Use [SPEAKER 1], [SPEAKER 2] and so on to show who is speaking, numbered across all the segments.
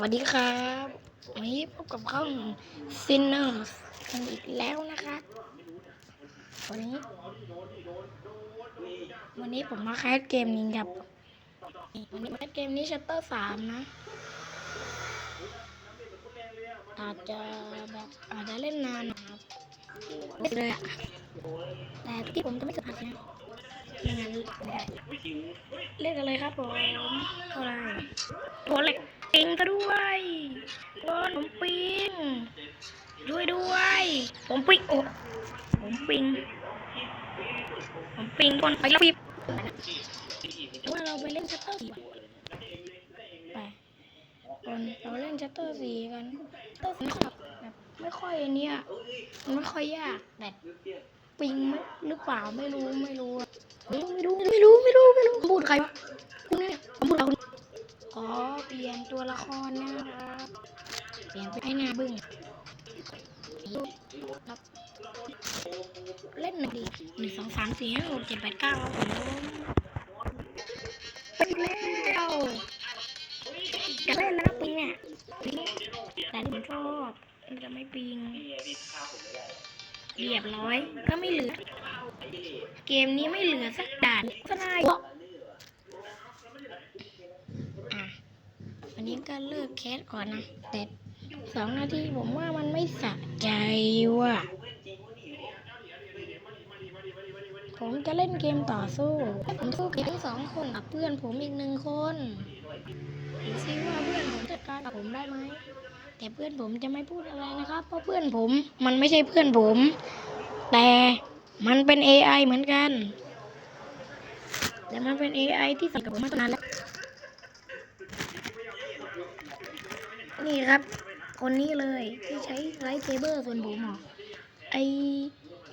[SPEAKER 1] วัสดีครับวันนี้พบกับข้องซินเนอร์กันอีกแล้วนะครับวันนี้ วันนี้ผมมาแคสเกมนี้ครับวันนี้มาแคสเกมนี้ชัตเตอร์สามนะ อาจจะแบบอาจจะเล่นนานนะครับเล่เลยอะแต่ที่ผมจะไม่สัมผัสนะไม่งั้นเล่นกันเลยครับผมเท่าไรโอ้เล็ก ปิงก็ด้วยโอ้ผมปิงด้วยด้วย ผมปิงโอ้ผมปิง ผมปิงก่อนไปแล้วพี่ว่าเราไปเล่นชัตเตอร์สี่ไปก่อนเราเล่นชัตเตอร์สี่กันชัตเตอร์สี่แบบแบบไม่ค่อยอันเนี้ยมันไม่ค่อยยากแต่ปิงหรือเปล่าไม่รู้ไม่รู้ไม่รู้ไม่รู้ไม่รู้ไม่รู้พูดใครวะคุณเนี่ยผมพูดเรา ขอเปลี่ยนตัวละครนะครับ เปลี่ยนไปให้หน้าบึ้งครับเล่นหนึ่งดีหนึ่งสองสามสี่ห้าหกเจ็ดแปดเก้าครับผมไปแล้วจะเล่นแล้วนะปิงเนี่ยแต่ผมชอบมันจะไม่ปิงเรียบร้อยก็ไม่เหลือ เกมนี้ไม่เหลือสักด่านก็ได้อะ วันนี้ก็เลิกแคสก่อนนะ แต่สองนาทีผมว่ามันไม่สะใจว่ะ ผมจะเล่นเกมต่อสู้ ผมสู้เกมสองคนกับเพื่อนผมอีกหนึ่งคนดูซิว่าเพื่อนผมจัดการกับผมได้ไหม แต่เพื่อนผมจะไม่พูดอะไรนะครับ เพราะเพื่อนผมมันไม่ใช่เพื่อนผม แต่มันเป็น AI เหมือนกัน แต่มันเป็น AI ที่สนิทกับผมมาตั้งนานแล้ว นี่ครับ คนนี้เลยที่ใช้ไลท์เซเบอร์ส่วนผมเหรอไอ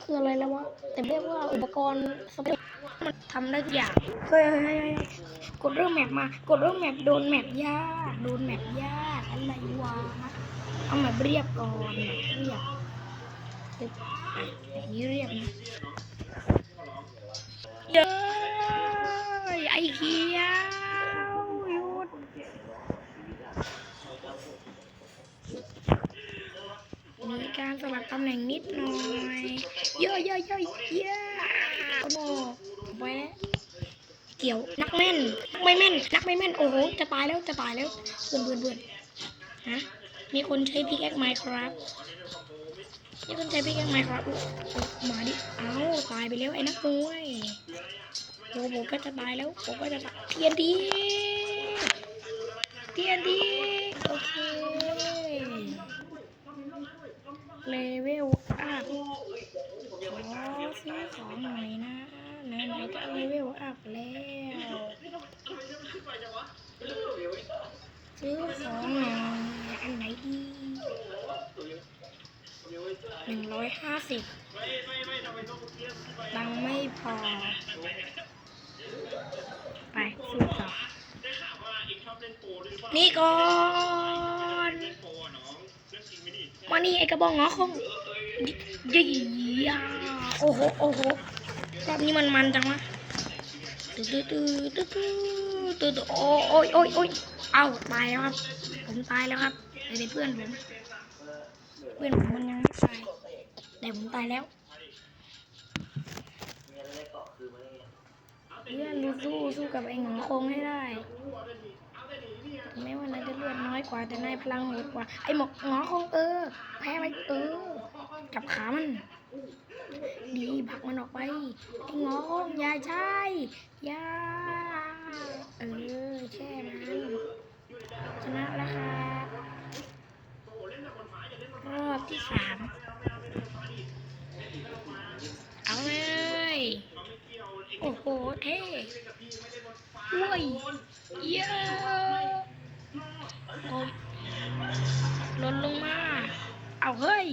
[SPEAKER 1] คืออะไรแล้ววะแต่เรียกว่าอุปกรณ์สเปมันทำได้ทุกอย่างเฮ้ยเฮ้ยกดเริ่มแมปมากดเริ่มแมปโดนแมปยากโดนแมปยากอะไรวะเอาแมปเรียบก่อนเรียบปึ๊บอะอย่างนี้เรียบนะเย้ยไอเขียวหยุด มี การสลับตำแหน่งนิดหน่อยเยอะเยอะเยอะเยอะโอ้โหไปแล้วเกี่ยวนักแม่นนักไม่แม่นนักไม่แม่นโอ้โหจะตายแล้วจะตายแล้วเบื่อเบื่อเบื่อฮะมีคนใช้พิกแอคไมค์ครับมีคนใช้พิกแอคไมค์ครับอุ๊ยมาดิเอ้าตายไปแล้วไอ้นักมวยโอ้โหก็จะตายแล้วผมก็จะตายเทียนดีเทียนดีโอเค เลเวลอัพขอซื้อของหน่อยนะไหนๆก็เลเวลอัพแล้วซื้อของหน่อยอันไหนดีหนึ่งร้อยห้าสิบตังไม่พอ ไปซื้อต่อนี่ก่อน มานี่ไอกระบองงอคงยี่ยาโอ้โหโอ้โหรอบนี้มันมันจังวะตื้อตื้อตื้อตื้อตื้อตื้อโอ้โอ้ยโอ้ยโอ้ยเอ้าตายแล้วครับ ผมตายแล้วครับแต่เพื่อนผมเพื่อนผมมันยังไม่ตายแต่ผมตายแล้วเพื่อนสู้สู้กับไอ้หงอคงให้ได้ แม้ว่านายจะเลือดน้อยกว่าแต่นายพลังโหดกว่า ไอ้หมอกงอคงเออ แพ้ไปเออ จับขามัน ดีผักมันออกไป ไอ้งอคงอย่าใช่อย่าเออแช่มันชนะแล้วครับรอบที่สามเอาเลยโอ้โหเท่เว้ยเย้ อะโอ้ยหล่นลงมา เอาเฮ้ย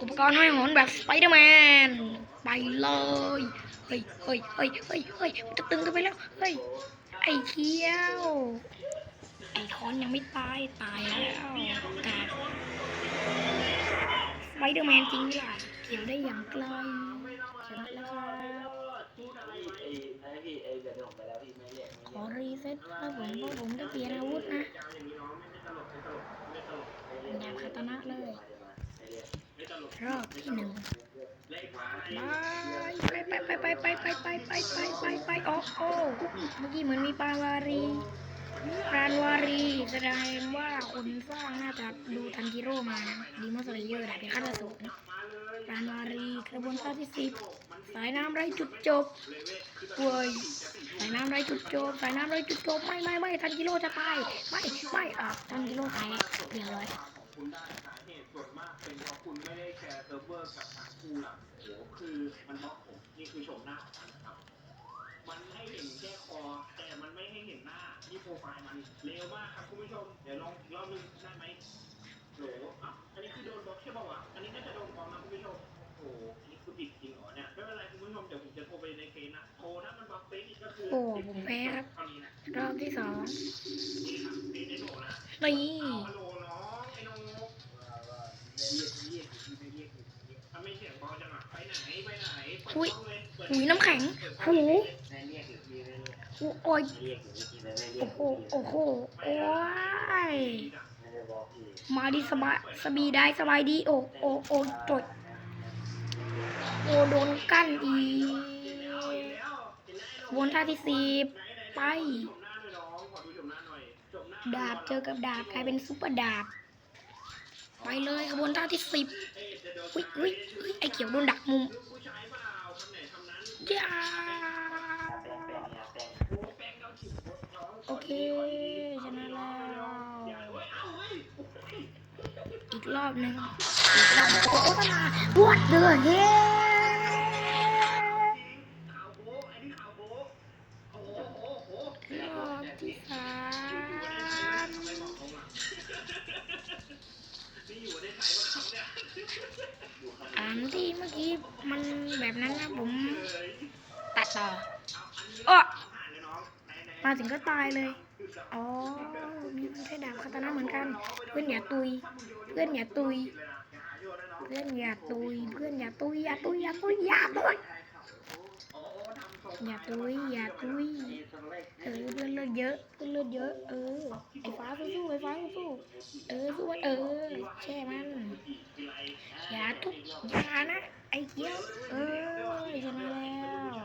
[SPEAKER 1] อุปกรณ์ห้อยหนแบบสไปเดอร์แมน ไปเลย เฮ้ยเฮ้ยเฮ้ยเฮ้ยเฮ้ยมันจะตึงกันไปแล้ว เฮ้ย ไอ้เขี้ยว ไอ้คอนยังไม่ตาย ตายแล้วกาดสไปเดอร์แมนจริงด้วยเกี่ยวได้อย่างไกลชนะแล้วครับ
[SPEAKER 2] พี่ไอ้ไอ้พี่ไอ้เดี๋ยวผมไปแล้วพี่ไม่เรียก
[SPEAKER 1] ขอ อรีเซ็ตครับผมเพราะผมจะเปลี่ยนอาวุธนะดาบคาตานะเลย รอบที่หนึ่งไปไปไปไปไปไปไปไปไปไปไปโอ้โอ้เมื่อกี้เหมือนมีปาวารี รานวารีแสดงว่าคนสร้างน่าจะดูทันจิโร่มานะดีมอสเลเยอร์ดาบเป็นขั้นสูงปรานวารีกระบวนท่าที่สิบสายน้ำไร้จุดจบเว้ยสายน้ำไร้จุดจบ สายน้ำไร้จุดจบ ไม่ไม่ไม่ทันจิโร่จะตาย ไม่ไม่อะทันจิโร่ตายเรียบร้อย
[SPEAKER 2] คุณได้สาเหตุส่วนมากเป็นเพราะคุณไม่ได้แชร์เซิร์ฟเวอร์กับทางคู่หลักโอ้คือมันบล็อกผมนี่คือชมหน้าของมันครับ มันให้เห็นแค่คอ แต่มันไม่ให้เห็นหน้านี่โปรไฟล์มันเร็วมากครับคุณผู้ชม เดี๋ยวลองอีกรอบนึงได้ไหมโหลอะอันนี้คือโดนบล็อกใช่ป่าวะ อันนี้น่าจะโดนบล็อกนะคุณผู้ชม โอ้โหอันนี้คือติดจริงเหรอเนี่ย ไม่เป็นไรคุณผู้ชมเดี๋ยวผมจะโทรไปในเฟซนะ โทรถ้ามันบล็อกเฟซอีกก็คือ
[SPEAKER 1] โอ้ผมแพ้ครับ
[SPEAKER 2] เท่านี้นะ
[SPEAKER 1] รอบที่สอง
[SPEAKER 2] นี่ครับเฟซได้โหลนะ
[SPEAKER 1] นี่
[SPEAKER 2] เอาฮัลโหลน้องไอ้น้องนกเรียกเรียกไม่เรียกทำไมเสียงเบาจังอะไปไหนไปไหนเปิด
[SPEAKER 1] อุ้ย
[SPEAKER 2] กล้องเลยเปิด
[SPEAKER 1] หุยน้ำแข็ง หู
[SPEAKER 2] ไม่เรียกห
[SPEAKER 1] โอ้ยโอ้โหโอ้โหโอ้ย
[SPEAKER 2] มา
[SPEAKER 1] ดีสบายสบีได้สบายดี โอ้โอ้โอ้จดโอ้โดนกั้นอีวนท่าที่สิบไป
[SPEAKER 2] ดา
[SPEAKER 1] บเจอกับดาบกลายเป็นซุปเปอร์ดาบ ไปเลยขบวนท่าที่สิบวิวิไอเขียวโดนดักมุมจ้า
[SPEAKER 2] โอเค
[SPEAKER 1] ชนะแล้ว
[SPEAKER 2] อี
[SPEAKER 1] กรอบหนึ่งอีกรอบโอ้ตนา
[SPEAKER 2] บวดเดือดเย้ออันที่เมื่
[SPEAKER 1] อกี้มันแบบนั้นนะผมตัดต่อ
[SPEAKER 2] อ้อ
[SPEAKER 1] มาถึงก็ตายเลย อ๋อ มีมันใช้ดาบคาตานะเหมือนกัน เพื่อนอย่าตุย เพื่อนอย่าตุย เพื่อนอย่าตุย เพื่อนอย่าตุย อย่าตุย อย่าตุย อย่าตุย อย่าตุย อย่าตุย เออเพื่อนเลือดเยอะ เพื่อนเลือดเยอะ เออ ไอ้ฟ้าสู้ไอ้ฟ้าสู้เออสู้มันเออ แช่มัน อย่าทุบอย่านะ ไอ้เกี้ยว เออชนะแล้ว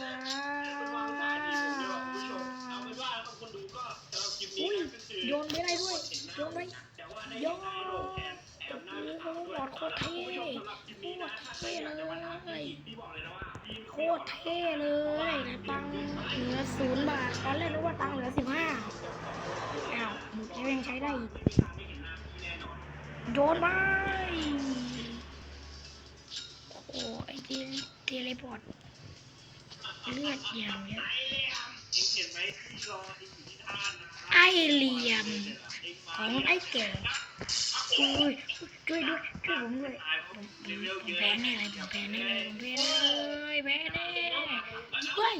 [SPEAKER 2] จ้า
[SPEAKER 1] อุ้
[SPEAKER 2] ย
[SPEAKER 1] โย
[SPEAKER 2] น
[SPEAKER 1] ไปอะไรด้ว
[SPEAKER 2] ย
[SPEAKER 1] โยนไปโยนโอ้โหโคตรเท่
[SPEAKER 2] โคตรเท่เลย
[SPEAKER 1] โคตรเท่เลยตังเหลือศูนย์บาทตอนแรกนึกว่าตังเหลือสิบห้าอ้าวยังใช้ได้โยนไปโอ้ไอเทเลพอร์ต เลือดเยี่
[SPEAKER 2] ยมเองเห็นไหมพี่รอะ
[SPEAKER 1] ไอเหลี่ยม ของไอเก่งอุ้ยช่วยด้วยช่วยผมด้วยผมแพ้แน่เลยผมแพ้แน่เลยผมแพ้เลยแพ้แน่เฮ้ย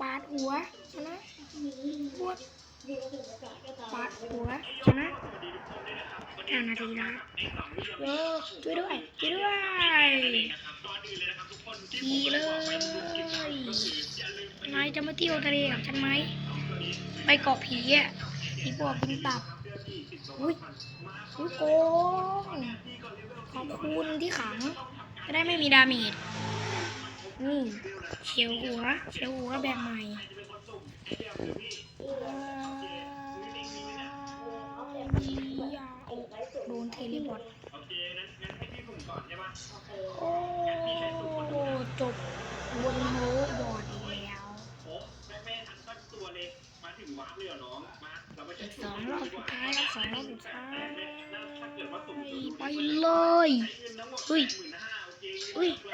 [SPEAKER 1] ปาดหัวชนะพวดปาดหัวชนะห้านาทีแล้วเออช่วยด้วยช่วยด้วย
[SPEAKER 2] ก่อนอื่นเลยนะครับทุกคนที่
[SPEAKER 1] ขี่เลยนายจะมาเที่ยวทะเลกับฉันไหม ไปเกาะผีอะผีปอบกินตับ อุ้ยอุ้ยโกงขอบคุณที่ขัง จะได้ไม่มีดาเมจนี่เฉียวหัวเฉียวหัวแบบใหม่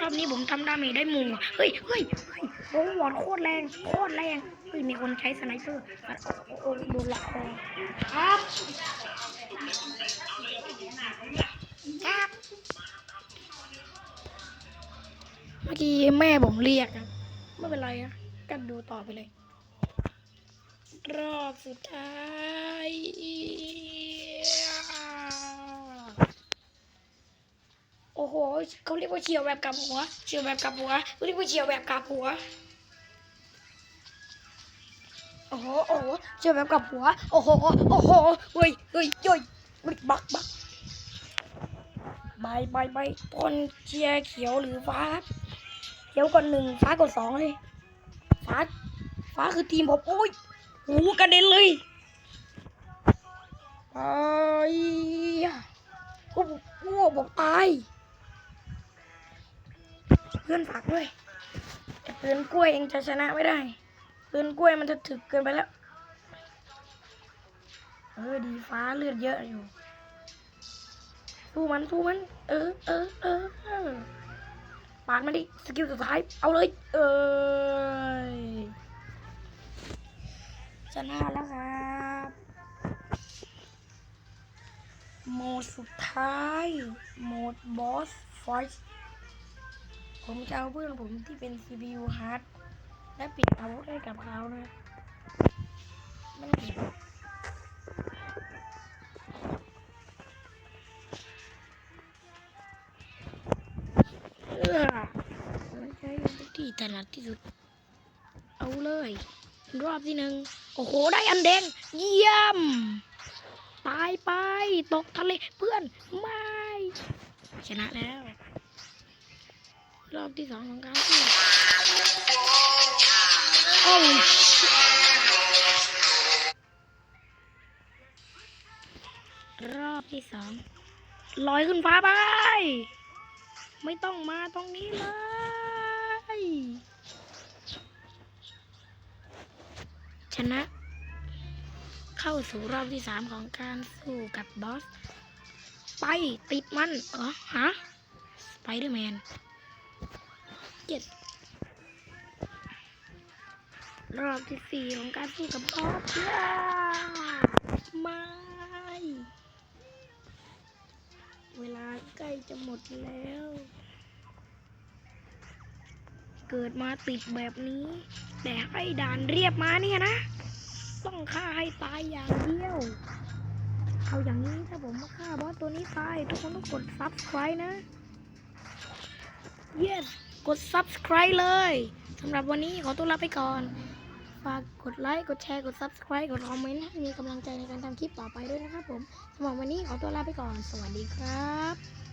[SPEAKER 1] อบนี้ผมทำดาเมจได้มู่เฮ้ยเฮ้ยเฮ้ยโอ้วอดโคตรแรงโคตรแรงเฮ้ยมีคนใช้สไนเปอร์โอ้โดนหลักคอครับครับเมื่อกี้แม่ผมเรียกอะไม่เป็นไรนะก็ดูต่อไปเลย รอบสุดท้าย โอ้โหเขาเรียกว่าเฉียวแบบกับหัวเฉียวแบบกับหัวเขาเรียกว่าเฉียวแบบกับหัวโอ้โหโอ้โหเฉียวแบบกับหัวโอ้โหโอ้โหเฮ้ยเฮ้ยเฮ้ยบักบักบักใบใบใบต้นเชียร์เขียวหรือฟ้าครับเขียวกดหนึ่งฟ้ากดสองเลยฟ้าฟ้าคือทีมผมโอ้ยโอ้โหกระเด็นเลยไปโอ้โหโอ้โหบอกตาย พื่อนฝากด้วยแต่ปืนกล้วยเองจะชนะไม่ได้ปืนกล้วยมันจะถึกเกินไปแล้วเออดีฟ้าเลือดเยอะอยู่สู้มันสู้มัน เออเออเออเออปาดมันดิสกิลสุดท้ายเอาเลย เออชนะแล้วครับโหมดสุดท้ายโหมดบอสไฟท์ ผมจะเอาเพื่อนผมที่เป็น CPU hard และปิดอาวุธให้กับเขานะไม่เกี่ยเออไม่ใช่ที่ถนัดที่สุด เอาเลย รอบที่หนึ่งโอ้โห ได้อันแดง เยี่ยม ตายไป ตกทะเลเพื่อน ไม่ ชนะแล้ว รอบที่สองของการสู้โอ้ยรอบที่สองลอยขึ้นฟ้าไป ไม่ต้องมาตรงนี้เลยชนะ เข้าสู่รอบที่สามของการสู้กับบอส ไปติดมันเออฮะ สไปเดอร์แมน เจ็ดรอบที่สี่ของการสู้กับบอสย่าไม่เวลาใกล้จะหมดแล้ว เกิดมาติดแบบนี้ แต่ให้ด่านเรียบมาเนี่ยนะ ต้องฆ่าให้ตายอย่างเดียว เอาอย่างนี้ถ้าผมมาฆ่าบอสตัวนี้ตาย ทุกคนต้องกด subscribe นะ yes กด subscribe เลยสำหรับวันนี้ขอตัวลาไปก่อน ฝากกดไลค์ กดแชร์ กด subscribe กดคอมเมนต์ให้มีกำลังใจในการทำคลิปต่อไปด้วยนะครับผมสำหรับวันนี้ขอตัวลาไปก่อน สวัสดีครับ